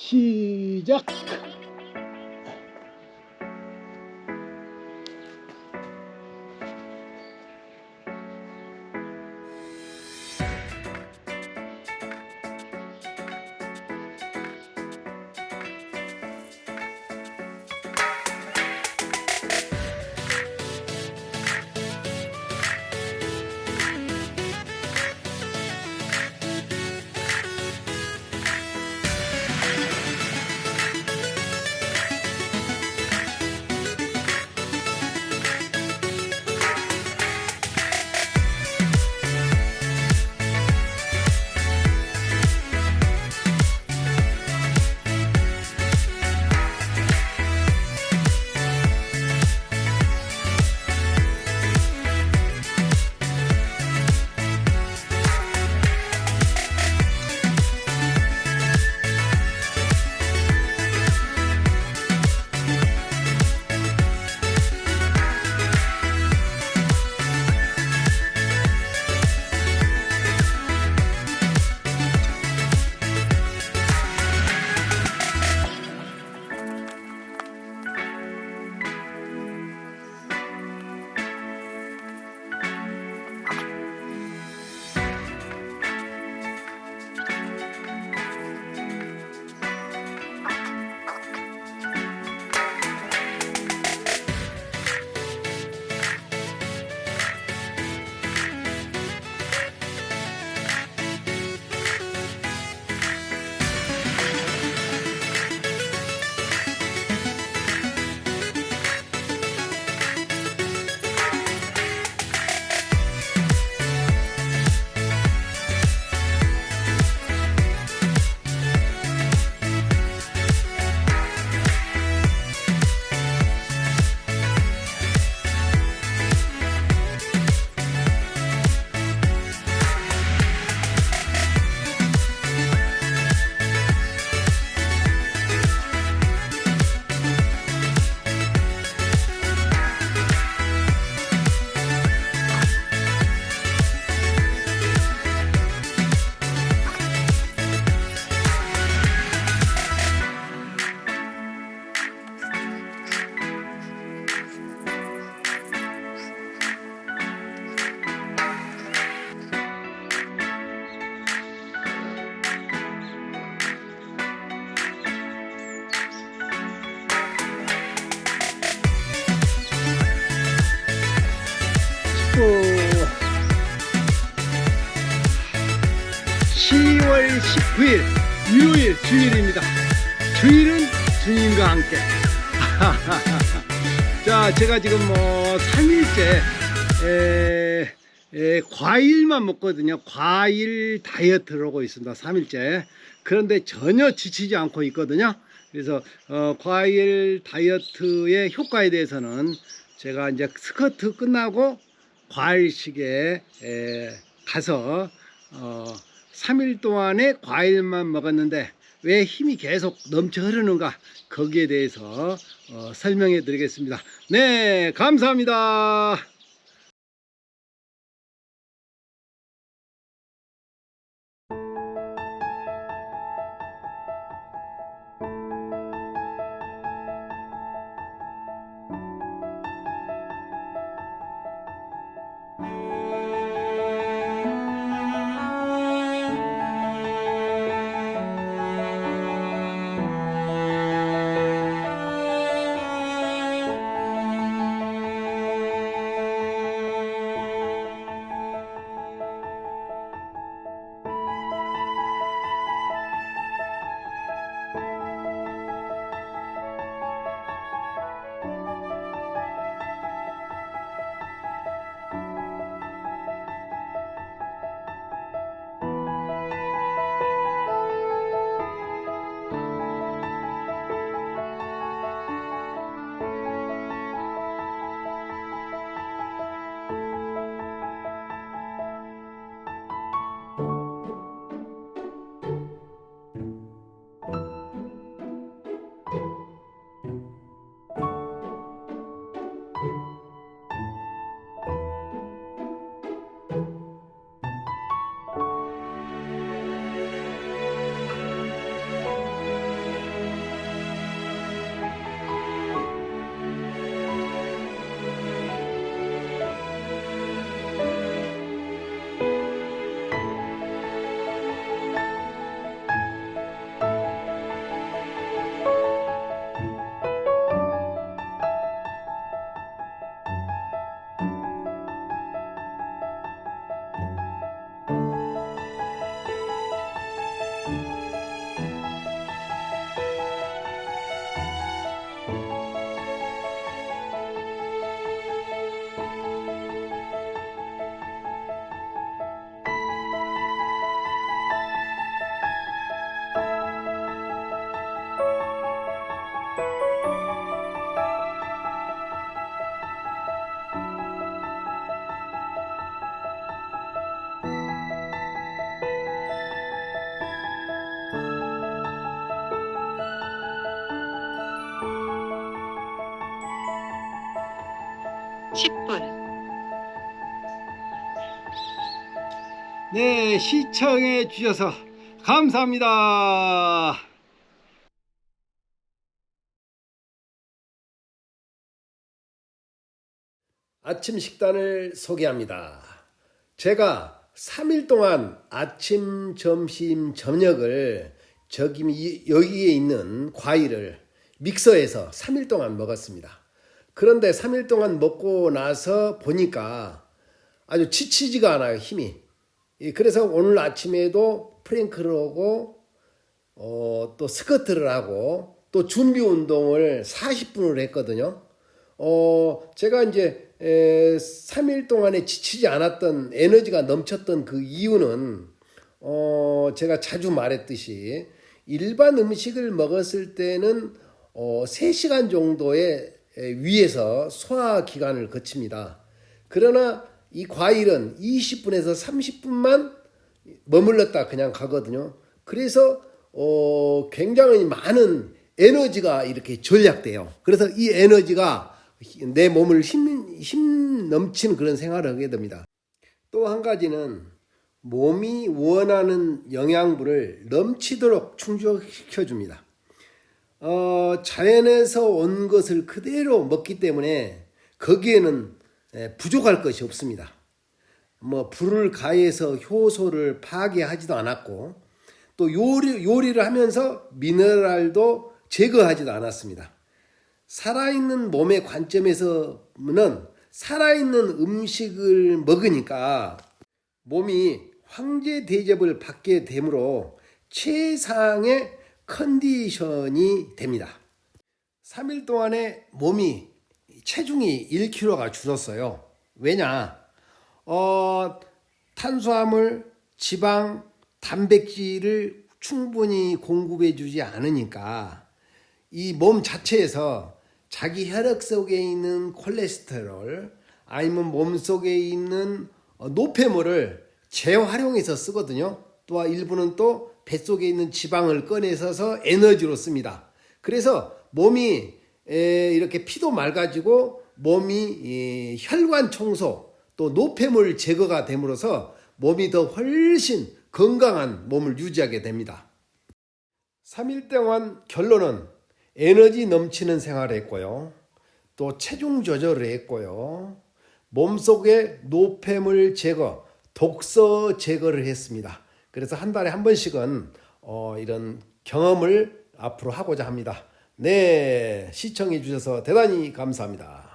시작. 19일 일요일 주일입니다. 주일은 주님과 함께. 자, 제가 지금 뭐 3일째 에, 에, 과일만 먹거든요. 과일 다이어트를 하고 있습니다. 3일째. 그런데 전혀 지치지 않고 있거든요. 그래서 어, 과일 다이어트의 효과에 대해서는 제가 이제 스커트 끝나고 과일식에 에, 가서 어, 3일 동안에 과일만 먹었는데 왜 힘이 계속 넘쳐 흐르는가 거기에 대해서 어, 설명해 드리겠습니다. 네, 감사합니다. 10분. 네, 시청해 주셔서 감사합니다. 아침 식단을 소개합니다. 제가 3일 동안 아침, 점심, 저녁을 저기 이- 여기에 있는 과일을 믹서해서 3일 동안 먹었습니다. 그런데 3일 동안 먹고 나서 보니까 아주 지치지가 않아요, 힘이. 예, 그래서 오늘 아침에도 프랭크를 하고 어, 또 스쿼트를 하고 또 준비 운동을 40분을 했거든요. 어, 제가 이제 에, 3일 동안에 지치지 않았던 에너지가 넘쳤던 그 이유는 어, 제가 자주 말했듯이 일반 음식을 먹었을 때는 어, 3시간 정도의 에, 위에서 소화 기간을 거칩니다. 그러나 이 과일은 20분에서 30분만 머물렀다 그냥 가거든요. 그래서 어, 굉장히 많은 에너지가 이렇게 전략돼요. 그래서 이 에너지가 내 몸을 힘, 힘 넘치는 그런 생활을 하게 됩니다. 또 한 가지는 몸이 원하는 영양분을 넘치도록 충족시켜 줍니다. 어, 자연에서 온 것을 그대로 먹기 때문에 거기에는 에, 부족할 것이 없습니다. 뭐 불을 가해서 효소를 파괴하지도 않았고 또 요리, 요리를 하면서 미네랄도 제거하지도 않았습니다. 살아있는 몸의 관점에서는 살아있는 음식을 먹으니까 몸이 황제 대접을 받게 되므로 최상의 컨디션이 됩니다. 3일 동안에 몸이 체중이 1kg가 줄었어요. 왜냐? 어, 탄수화물, 지방, 단백질을 충분히 공급해 주지 않으니까 이 몸 자체에서 자기 혈액 속에 있는 콜레스테롤 아니면 몸 속에 있는 어, 노폐물을 재활용해서 쓰거든요. 또 일부는 또 뱃속에 있는 지방을 꺼내서서 에너지로 씁니다. 그래서 몸이 에, 이렇게 피도 맑아지고 몸이 이, 혈관 청소 또 노폐물 제거가 됨으로써 몸이 더 훨씬 건강한 몸을 유지하게 됩니다. 3일 동안 결론은 에너지 넘치는 생활을 했고요. 또 체중 조절을 했고요. 몸속에 노폐물 제거, 독소 제거를 했습니다. 그래서 한 달에 한 번씩은 어, 이런 경험을 앞으로 하고자 합니다. 네, 시청해 주셔서 대단히 감사합니다.